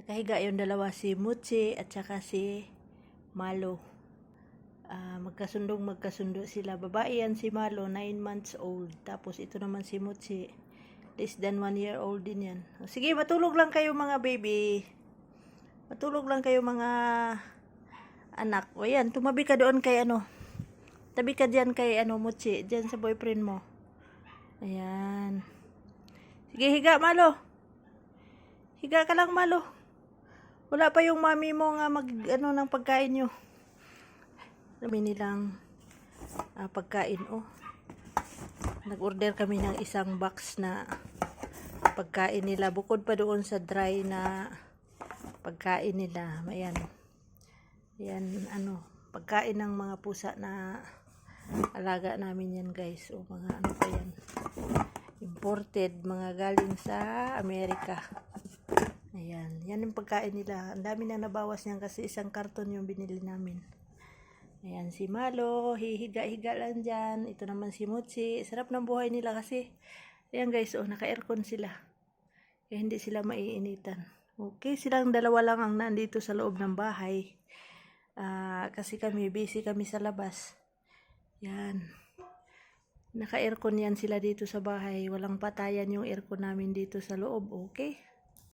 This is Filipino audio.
Nakahiga yung dalawa si Muchi at saka si Malo. Ah, magkasundong magkasundo sila. Babae yan si Malo, 9 months old. Tapos ito naman si Muchi, less than 1 year old din yan. Sige, matulog lang kayo mga baby. Matulog lang kayo mga anak. O yan, tumabi ka doon kay ano. Tabi ka dyan kay ano, Muchi. Dyan sa boyfriend mo. Ayan. Sige, higa, Malo. Higa ka lang, Malo. Wala pa yung mami mo nga mag, ano, ng pagkain nyo. Kami nilang ah, pagkain, oh. Nag-order kami ng isang box na pagkain nila. Bukod pa doon sa dry na pagkain nila. Ayan. Ayan, ano, pagkain ng mga pusa na alaga namin yan, guys. O mga ano pa yan. Imported, mga galing sa Amerika. Ayan, yan yung pagkain nila. Ang dami na nabawas niyan kasi isang karton yung binili namin. Ayan, si Malo, hihiga-higa lang dyan. Ito naman si Mutsi. Sarap ng buhay nila kasi, ayan guys, oh, naka-aircon sila. Kaya hindi sila maiinitan. Okay, silang dalawa lang ang nandito sa loob ng bahay. Ah, kasi kami, busy kami sa labas. Yan. Naka-aircon yan sila dito sa bahay. Walang patayan yung aircon namin dito sa loob. Okay?